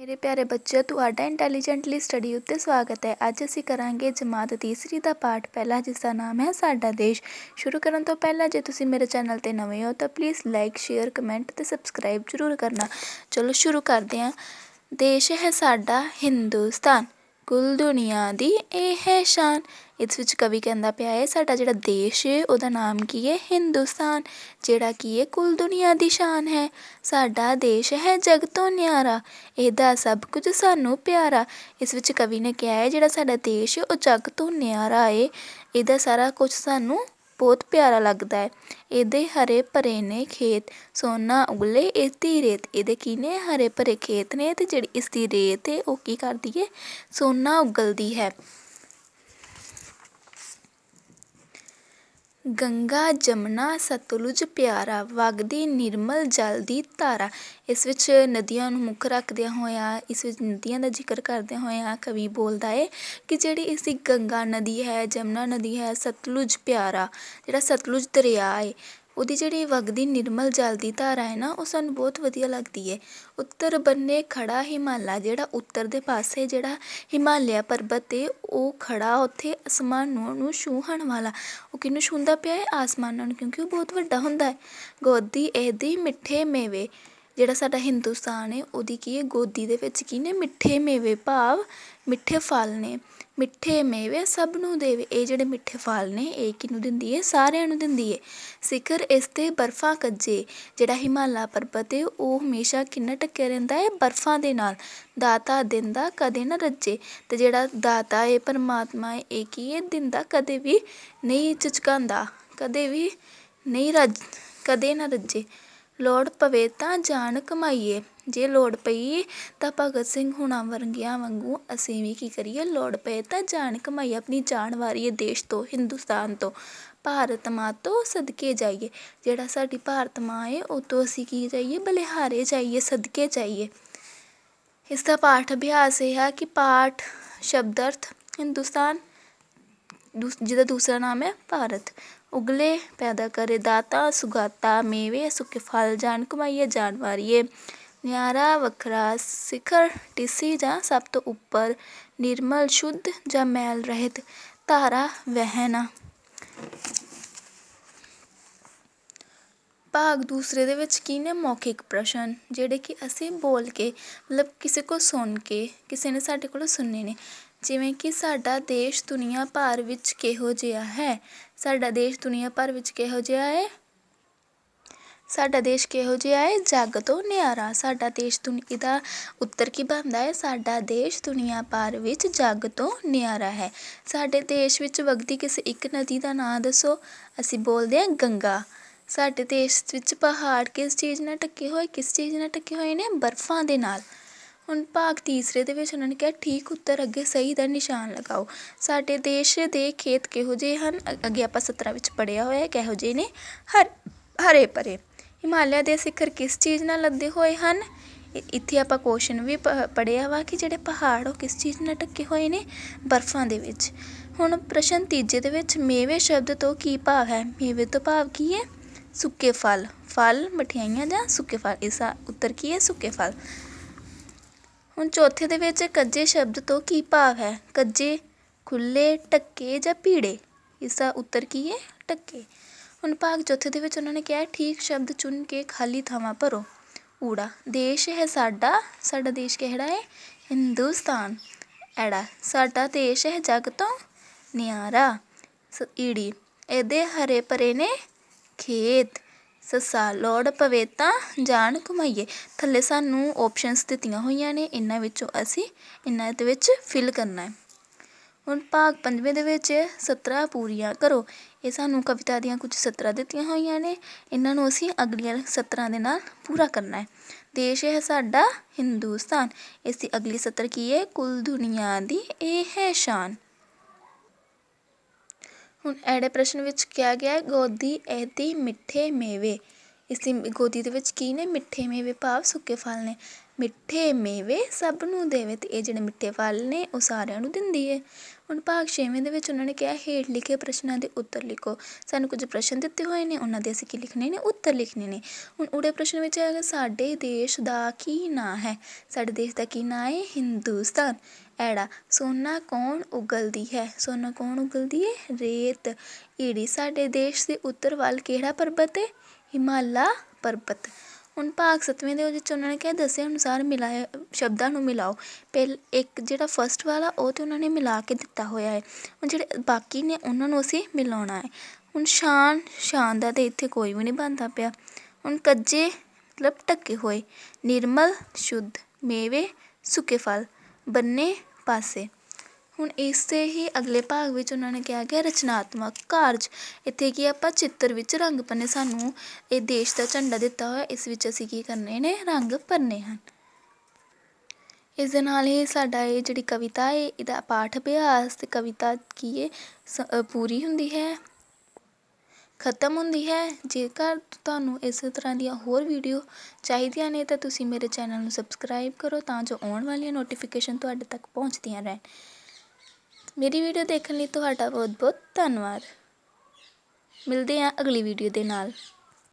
ਮੇਰੇ ਪਿਆਰੇ ਬੱਚਿਓ, ਤੁਹਾਡਾ ਇੰਟੈਲੀਜੈਂਟਲੀ ਸਟੱਡੀ ਉੱਤੇ ਸਵਾਗਤ ਹੈ। ਅੱਜ ਅਸੀਂ ਕਰਾਂਗੇ ਜਮਾਤ ਤੀਸਰੀ ਦਾ ਪਾਠ। ਪਹਿਲਾ ਜਿਸ ਦਾ ਨਾਮ ਹੈ ਸਾਡਾ ਦੇਸ਼। ਸ਼ੁਰੂ ਕਰਨ ਤੋਂ ਪਹਿਲਾਂ ਜੇ ਤੁਸੀਂ ਮੇਰੇ ਚੈਨਲ ਤੇ ਨਵੇਂ ਹੋ, ਤਾਂ ਪਲੀਜ਼ ਲਾਈਕ ਸ਼ੇਅਰ ਕਮੈਂਟ ਤੇ ਸਬਸਕ੍ਰਾਈਬ ਜ਼ਰੂਰ ਕਰਨਾ। ਚਲੋ ਸ਼ੁਰੂ ਕਰਦੇ ਹਾਂ। ਦੇਸ਼ ਹੈ ਸਾਡਾ ਹਿੰਦੁਸਤਾਨ। ਕੁੱਲ ਦੁਨੀਆ ਦੀ ਇਹ ਹੈ ਸ਼ਾਨ। ਇਸ ਵਿੱਚ ਕਵੀ ਕਹਿੰਦਾ ਪਿਆ ਹੈ, ਸਾਡਾ ਜਿਹੜਾ ਦੇਸ਼ ਹੈ ਉਹਦਾ ਨਾਮ ਕੀ ਹੈ ਹਿੰਦੁਸਤਾਨ, ਜਿਹੜਾ ਕੀ ਹੈ ਕੁੱਲ ਦੁਨੀਆ ਦੀ ਸ਼ਾਨ ਹੈ। ਸਾਡਾ ਦੇਸ਼ ਹੈ ਜਗ ਤੋਂ ਨਿਆਰਾ, ਇਹਦਾ ਸਭ ਕੁਝ ਸਾਨੂੰ ਪਿਆਰਾ। ਇਸ ਵਿੱਚ ਕਵੀ ਨੇ ਕਿਹਾ ਹੈ, ਜਿਹੜਾ ਸਾਡਾ ਦੇਸ਼ ਹੈ ਉਹ ਜਗ ਤੋਂ ਨਿਆਰਾ ਹੈ ਇਹਦਾ ਸਾਰਾ ਕੁਝ ਸਾਨੂੰ ਬਹੁਤ ਪਿਆਰਾ ਲੱਗਦਾ ਹੈ। ਇਹਦੇ ਹਰੇ ਭਰੇ ਨੇ ਖੇਤ, ਸੋਨਾ ਉਗਲੇ ਇਸ ਦੀ ਰੇਤ। ਇਹਦੇ ਕੀ ਹਰੇ ਭਰੇ ਖੇਤ ਨੇ ਅਤੇ ਜਿਹੜੀ ਇਸ ਦੀ ਰੇਤ ਹੈ, ਉਹ ਕੀ ਕਰਦੀ ਹੈ? ਸੋਨਾ ਉਗਲਦੀ ਹੈ। ਗੰਗਾ, ਜਮਨਾ, ਸਤਲੁਜ, ਪਿਆਰਾ, ਵਗਦੀ, ਨਿਰਮਲ, ਜਲ ਦੀ ਧਾਰਾ। ਇਸ ਵਿੱਚ ਨਦੀਆਂ ਨੂੰ ਮੁੱਖ ਰੱਖਦਿਆਂ ਹੋਇਆਂ, ਇਸ ਵਿੱਚ ਨਦੀਆਂ ਦਾ ਜ਼ਿਕਰ ਕਰਦਿਆਂ ਹੋਇਆਂ ਕਵੀ ਬੋਲਦਾ ਹੈ ਕਿ ਜਿਹੜੀ ਇਸ ਦੀ ਗੰਗਾ ਨਦੀ ਹੈ, ਜਮਨਾ ਨਦੀ ਹੈ, ਸਤਲੁਜ ਪਿਆਰਾ, ਜਿਹੜਾ ਸਤਲੁਜ ਦਰਿਆ ਹੈ ਉਹਦੀ ਜਿਹੜੀ ਵਗਦੀ ਨਿਰਮਲ ਜਲ ਦੀ ਧਾਰਾ ਹੈ ਨਾ, ਉਹ ਸਾਨੂੰ ਬਹੁਤ ਵਧੀਆ ਲੱਗਦੀ ਹੈ। ਉੱਤਰ ਬੰਨੇ ਖੜਾ ਹਿਮਾਲਾ, ਜਿਹੜਾ ਉੱਤਰ ਦੇ ਪਾਸੇ ਜਿਹੜਾ ਹਿਮਾਲਿਆ ਪਰਬਤ ਹੈ ਉਹ ਖੜ੍ਹਾ ਉੱਥੇ ਅਸਮਾਨ ਨੂੰ ਛੂਹਣ ਵਾਲਾ। ਉਹ ਕਿਹਨੂੰ ਛੂੰਹਦਾ ਪਿਆ ਹੈ? ਆਸਮਾਨਾਂ ਨੂੰ, ਕਿਉਂਕਿ ਉਹ ਬਹੁਤ ਵੱਡਾ ਹੁੰਦਾ ਹੈ। ਗੋਦੀ ਇਹਦੀ ਮਿੱਠੇ ਮੇਵੇ, ਜਿਹੜਾ ਸਾਡਾ ਹਿੰਦੁਸਤਾਨ ਹੈ, ਉਹਦੀ ਕੀ ਹੈ? ਗੋਦੀ ਦੇ ਵਿੱਚ ਕੀ ਨੇ? ਮਿੱਠੇ ਮੇਵੇ ਭਾਵ ਮਿੱਠੇ ਫਲ ਨੇ, ਮਿੱਠੇ ਮੇਵੇ ਸਭ ਨੂੰ ਦੇਵੇ। ਇਹ ਜਿਹੜੇ ਮਿੱਠੇ ਫਲ ਨੇ, ਇਹ ਕਿਹਨੂੰ ਦਿੰਦੀ ਹੈ ਸਾਰਿਆਂ ਨੂੰ ਦਿੰਦੀ ਹੈ ਸਿਖਰ ਇਸ 'ਤੇ ਬਰਫ਼ਾਂ ਕੱਜੇ, ਜਿਹੜਾ ਹਿਮਾਲਾ ਪਰਬਤ ਹੈ ਉਹ ਹਮੇਸ਼ਾ ਕਿੰਨਾ ਢੱਕਿਆ ਰਹਿੰਦਾ ਹੈ ਬਰਫ਼ਾਂ ਦੇ ਨਾਲ। ਦਾਤਾ ਦਿੰਦਾ ਕਦੇ ਨਾ ਰੱਜੇ। ਅਤੇ ਜਿਹੜਾ ਦਾਤਾ ਹੈ ਪਰਮਾਤਮਾ ਹੈ ਇਹ ਕੀ ਹੈ ਦਿੰਦਾ ਕਦੇ ਵੀ ਨਹੀਂ ਝੁਚਕਾਉਂਦਾ ਕਦੇ ਵੀ ਨਹੀਂ ਰੱਜ, ਕਦੇ ਨਾ ਰੱਜੇ। ਲੋੜ ਪਵੇ ਤਾਂ ਜਾਨ ਕਮਾਈਏ। ਜੇ ਲੋੜ ਪਈ ਤਾਂ ਭਗਤ ਸਿੰਘ ਹੁਣਾਂ ਵਰਗਿਆਂ ਵਾਂਗੂ ਅਸੀਂ ਵੀ ਕੀ ਕਰੀਏ? ਲੋੜ ਪਏ ਤਾਂ ਜਾਨ ਕਮਾਈਏ। ਆਪਣੀ ਜਾਨ ਵਾਰੀਏ ਦੇਸ਼ ਤੋਂ, ਹਿੰਦੁਸਤਾਨ ਤੋਂ। ਭਾਰਤ ਮਾਂ ਤੋਂ ਸਦਕੇ ਜਾਈਏ। ਜਿਹੜਾ ਸਾਡੀ ਭਾਰਤ ਮਾਂ ਹੈ, ਉਹ ਤੋਂ ਅਸੀਂ ਕੀ ਜਾਈਏ? ਬਲਿਹਾਰੇ ਜਾਈਏ, ਸਦਕੇ ਜਾਈਏ। ਇਸ ਦਾ ਪਾਠ ਅਭਿਆਸ ਇਹ ਹੈ ਕਿ ਪਾਠ ਸ਼ਬਦ ਅਰਥ ਹਿੰਦੁਸਤਾਨ ਜਿਹਦਾ ਦੂਸਰਾ ਨਾਮ ਹੈ ਭਾਰਤ। ਉਗਲੇ ਪੈਦਾ ਕਰੇ, ਦਾਤਾ ਸੁਗਾਤਾ ਮੇਵੇ, ਸੁੱਕੇ ਫਲ ਜਾਨ ਕਮਾਈਏ ਜਾਨ ਵਾਰੀਏ। ਨਿਆਰਾ ਵੱਖਰਾ, ਸਿਖਰ ਟਿੱਸੀ ਜਾਂ ਸਭ ਤੋਂ ਉੱਪਰ, ਨਿਰਮਲ, ਸ਼ੁੱਧ ਜਾਂ ਮੈਲ ਰਹਿਤ, ਧਾਰਾ ਵਹਿਣਾ। ਭਾਗ ਦੂਸਰੇ ਦੇ ਵਿੱਚ ਕੀ ਨੇ? ਮੌਖਿਕ ਪ੍ਰਸ਼ਨ, ਜਿਹੜੇ ਕਿ ਅਸੀਂ ਬੋਲ ਕੇ, ਮਤਲਬ ਕਿਸੇ ਕੋਲ ਸੁਣ ਕੇ, ਕਿਸੇ ਨੇ ਸਾਡੇ ਕੋਲੋਂ ਸੁਣਨੇ ਨੇ। ਜਿਵੇਂ ਕਿ ਸਾਡਾ ਦੇਸ਼ ਦੁਨੀਆ ਭਰ ਵਿੱਚ ਕਿਹੋ ਜਿਹਾ ਹੈ? ਸਾਡਾ ਦੇਸ਼ ਦੁਨੀਆ ਭਰ ਵਿੱਚ ਕਿਹੋ ਜਿਹਾ ਹੈ? ਸਾਡਾ ਦੇਸ਼ ਕਿਹੋ ਜਿਹਾ ਹੈ? ਜੱਗ ਤੋਂ ਨਿਆਰਾ। ਸਾਡਾ ਦੇਸ਼ ਦੁਨੀਆ ਦਾ ਉੱਤਰ ਕੀ ਬਣਦਾ ਹੈ? ਸਾਡਾ ਦੇਸ਼ ਦੁਨੀਆ ਭਰ ਵਿੱਚ ਜੱਗ ਤੋਂ ਨਿਆਰਾ ਹੈ। ਸਾਡੇ ਦੇਸ਼ ਵਿੱਚ ਵਗਦੀ ਕਿਸੇ ਇੱਕ ਨਦੀ ਦਾ ਨਾਂ ਦੱਸੋ। ਅਸੀਂ ਬੋਲਦੇ ਹਾਂ ਗੰਗਾ। ਸਾਡੇ ਦੇਸ਼ ਵਿੱਚ ਪਹਾੜ ਕਿਸ ਚੀਜ਼ ਨਾਲ ਢੱਕੇ ਹੋਏ? ਕਿਸ ਚੀਜ਼ ਨਾਲ ਢੱਕੇ ਹੋਏ ਨੇ? ਬਰਫ਼ਾਂ ਦੇ ਨਾਲ। ਹੁਣ ਭਾਗ ਤੀਸਰੇ ਦੇ ਵਿੱਚ ਉਹਨਾਂ ਨੇ ਕਿਹਾ, ਠੀਕ ਉੱਤਰ, ਅੱਗੇ ਸਹੀ ਦਾ ਨਿਸ਼ਾਨ ਲਗਾਓ। ਸਾਡੇ ਦੇਸ਼ ਦੇ ਖੇਤ ਕਿਹੋ ਜਿਹੇ ਹਨ? ਅੱਗੇ ਆਪਾਂ 17 ਵਿੱਚ ਪੜਿਆ ਹੋਇਆ ਕਿਹੋ ਜਿਹੇ ਨੇ? ਹਰ, ਹਰੇ ਭਰੇ। ਹਿਮਾਲਿਆ ਦੇ ਸਿਖਰ ਕਿਸ ਚੀਜ਼ ਨਾਲ ਲੱਦੇ ਹੋਏ ਹਨ? ਇੱਥੇ ਆਪਾਂ ਕੁਐਸਚਨ ਵੀ ਪੜਿਆ ਵਾ ਕਿ ਜਿਹੜੇ ਪਹਾੜ ਉਹ ਕਿਸ ਚੀਜ਼ ਨਾਲ ਢੱਕੇ ਹੋਏ ਨੇ? ਬਰਫ਼ਾਂ ਦੇ ਵਿੱਚ। ਹੁਣ ਪ੍ਰਸ਼ਨ ਤੀਜੇ ਦੇ ਵਿੱਚ, ਮੇਵੇ ਸ਼ਬਦ ਤੋਂ ਕੀ ਭਾਵ ਹੈ? ਮੇਵੇ ਤੋਂ ਭਾਵ ਕੀ ਹੈ? ਸੁੱਕੇ ਫਲ। ਫਲ, ਮਠਿਆਈਆਂ ਜਾਂ ਸੁੱਕੇ ਫਲ? ਇਸਾ ਉੱਤਰ ਕੀ ਹੈ? ਸੁੱਕੇ ਫਲ। ਹੁਣ ਚੌਥੇ ਦੇ ਵਿੱਚ ਕੱਜੇ ਸ਼ਬਦ ਤੋਂ ਕੀ ਭਾਵ ਹੈ? ਕੱਜੇ, ਖੁੱਲੇ, ਢੱਕੇ ਜਾਂ ਭੀੜੇ? ਇਸਦਾ ਉੱਤਰ ਕੀ ਹੈ? ਢੱਕੇ। ਹੁਣ ਭਾਗ ਚੌਥੇ ਦੇ ਵਿੱਚ ਉਹਨਾਂ ਨੇ ਕਿਹਾ ਠੀਕ ਸ਼ਬਦ ਚੁਣ ਕੇ ਖਾਲੀ ਥਾਵਾਂ ਭਰੋ। ਊੜਾ। ਦੇਸ਼ ਹੈ ਸਾਡਾ ਸਾਡਾ ਦੇਸ਼ ਕਿਹੜਾ ਹੈ? ਹਿੰਦੁਸਤਾਨ। ਐੜਾ। ਸਾਡਾ ਦੇਸ਼ ਹੈ ਜਗ ਤੋਂ ਨਿਆਰਾ। ਈੜੀ। ਇਹਦੇ ਹਰੇ ਭਰੇ ਨੇ ਖੇਤ। ਸੱਸਾ ਲੋੜ ਪਵੇ ਤਾਂ ਜਾਨ ਕਮਾਈਏ ਥੱਲੇ ਸਾਨੂੰ ਆਪਸ਼ਨਸ ਦਿੱਤੀਆਂ ਹੋਈਆਂ ਨੇ। ਇਹਨਾਂ ਵਿੱਚੋਂ ਅਸੀਂ ਇਹਨਾਂ ਦੇ ਵਿੱਚ ਫਿਲ ਕਰਨਾ ਹੈ। ਹੁਣ ਭਾਗ ਪੰਜਵੇਂ ਦੇ ਵਿੱਚ 17 ਪੂਰੀਆਂ ਕਰੋ। ਇਹ ਸਾਨੂੰ ਕਵਿਤਾ ਦੀਆਂ ਕੁਝ 17 ਦਿੱਤੀਆਂ ਹੋਈਆਂ ਨੇ। ਇਹਨਾਂ ਨੂੰ ਅਸੀਂ ਅਗਲੀਆਂ 17 ਦੇ ਨਾਲ ਪੂਰਾ ਕਰਨਾ ਹੈ। ਦੇਸ਼ ਹੈ ਸਾਡਾ ਹਿੰਦੁਸਤਾਨ। ਇਸ ਦੀ ਅਗਲੀ ਸਤਰ ਕੀ ਹੈ? ਕੁੱਲ ਦੁਨੀਆ ਦੀ ਇਹ ਹੈ ਸ਼ਾਨ। ਹੁਣ ਐੜੇ ਪ੍ਰਸ਼ਨ ਵਿੱਚ ਕਿਹਾ ਗਿਆ ਹੈ, ਗੋਦੀ ਇਹਦੀ ਮਿੱਠੇ ਮੇਵੇ। ਇਸ ਦੀ ਗੋਦੀ ਦੇ ਵਿੱਚ ਕੀ ਨੇ? ਮਿੱਠੇ ਮੇਵੇ ਭਾਵ ਸੁੱਕੇ ਫਲ ਨੇ। ਮਿੱਠੇ ਮੇਵੇ ਸਭ ਨੂੰ ਦੇਵੇ ਅਤੇ ਇਹ ਜਿਹੜੇ ਮਿੱਠੇ ਫਲ ਨੇ, ਉਹ ਸਾਰਿਆਂ ਨੂੰ ਦਿੰਦੀ ਹੈ ਹੁਣ ਭਾਗ ਛੇਵੇਂ ਦੇ ਵਿੱਚ ਉਹਨਾਂ ਨੇ ਕਿਹਾ, ਹੇਠ ਲਿਖੇ ਪ੍ਰਸ਼ਨਾਂ ਦੇ ਉੱਤਰ ਲਿਖੋ। ਸਾਨੂੰ ਕੁਝ ਪ੍ਰਸ਼ਨ ਦਿੱਤੇ ਹੋਏ ਨੇ, ਉਹਨਾਂ ਦੇ ਅਸੀਂ ਕੀ ਲਿਖਣੇ ਨੇ? ਉੱਤਰ ਲਿਖਣੇ ਨੇ। ਹੁਣ ਉੜੇ ਪ੍ਰਸ਼ਨ ਵਿੱਚ ਹੈਗਾ, ਸਾਡੇ ਦੇਸ਼ ਦਾ ਕੀ ਨਾਂ ਹੈ? ਸਾਡੇ ਦੇਸ਼ ਦਾ ਕੀ ਨਾਂ ਹੈ ਹਿੰਦੁਸਤਾਨ। ਐੜਾ, ਸੋਨਾ ਕੌਣ ਉਗਲਦੀ ਹੈ? ਸੋਨਾ ਕੌਣ ਉਗਲਦੀ ਹੈ ਰੇਤ। ਈੜੀ, ਸਾਡੇ ਦੇਸ਼ ਦੇ ਉੱਤਰ ਵੱਲ ਕਿਹੜਾ ਪਰਬਤ ਹੈ ਹਿਮਾਲਾ ਪਰਬਤ। ਹੁਣ ਭਾਗ ਸੱਤਵੇਂ ਦੇ ਵਿੱਚ ਉਹਨਾਂ ਨੇ ਕਿਹਾ, ਦੱਸੇ ਅਨੁਸਾਰ ਮਿਲਾਏ, ਸ਼ਬਦਾਂ ਨੂੰ ਮਿਲਾਓ। ਪਹਿਲ, ਇੱਕ ਜਿਹੜਾ ਫਸਟ ਵਾਲਾ, ਉਹ ਤਾਂ ਉਹਨਾਂ ਨੇ ਮਿਲਾ ਕੇ ਦਿੱਤਾ ਹੋਇਆ ਹੈ। ਹੁਣ ਜਿਹੜੇ ਬਾਕੀ ਨੇ, ਉਹਨਾਂ ਨੂੰ ਅਸੀਂ ਮਿਲਾਉਣਾ ਹੈ। ਹੁਣ ਸ਼ਾਨ ਸ਼ਾਨ ਦਾ ਤਾਂ ਇੱਥੇ ਕੋਈ ਵੀ ਨਹੀਂ ਬਣਦਾ ਪਿਆ। ਹੁਣ ਕੱਜੇ, ਮਤਲਬ ਢੱਕੇ ਹੋਏ। ਨਿਰਮਲ, ਸ਼ੁੱਧ, ਮੇਵੇ, ਸੁੱਕੇ ਫਲ। ਬੰਨੇ ਪਾਸੇ। ਹੁਣ ਇਸ ਤੇ ਹੀ ਅਗਲੇ ਭਾਗ ਵਿੱਚ ਉਹਨਾਂ ਨੇ ਕਿਹਾ ਗਿਆ ਰਚਨਾਤਮਕ ਕਾਰਜ। ਇੱਥੇ ਕੀ ਆਪਾਂ ਚਿੱਤਰ ਵਿੱਚ ਰੰਗ ਭਰਨੇ ਸਾਨੂੰ ਇਹ ਦੇਸ਼ ਦਾ ਝੰਡਾ ਦਿੱਤਾ ਹੋਇਆ, ਇਸ ਵਿੱਚ ਅਸੀਂ ਕੀ ਕਰਨੇ ਨੇ? ਰੰਗ ਭਰਨੇ ਹਨ। ਇਸ ਦੇ ਨਾਲ ਹੀ ਸਾਡਾ ਇਹ ਜਿਹੜੀ ਕਵਿਤਾ ਹੈ, ਇਹਦਾ ਪਾਠ ਅਭਿਆਸ ਤੇ ਕਵਿਤਾ ਕੀ ਹੈ, ਸ- ਪੂਰੀ ਹੁੰਦੀ ਹੈ, ਖਤਮ ਹੁੰਦੀ ਹੈ। ਜੇਕਰ ਤੁਹਾਨੂੰ ਇਸ ਤਰ੍ਹਾਂ ਦੀਆਂ ਹੋਰ ਵੀਡੀਓ ਚਾਹੀਦੀਆਂ ਨੇ, ਤਾਂ ਤੁਸੀਂ ਮੇਰੇ ਚੈਨਲ ਨੂੰ ਸਬਸਕ੍ਰਾਈਬ ਕਰੋ ਤਾਂ ਜੋ ਆਉਣ ਵਾਲੀਆਂ ਨੋਟੀਫਿਕੇਸ਼ਨ ਤੁਹਾਡੇ ਤੱਕ ਪਹੁੰਚਦੀਆਂ ਰਹਿਣ। ਮੇਰੀ ਵੀਡੀਓ ਦੇਖਣ ਲਈ ਤੁਹਾਡਾ ਬਹੁਤ ਬਹੁਤ ਧੰਨਵਾਦ। ਮਿਲਦੇ ਹਾਂ ਅਗਲੀ ਵੀਡੀਓ ਦੇ ਨਾਲ।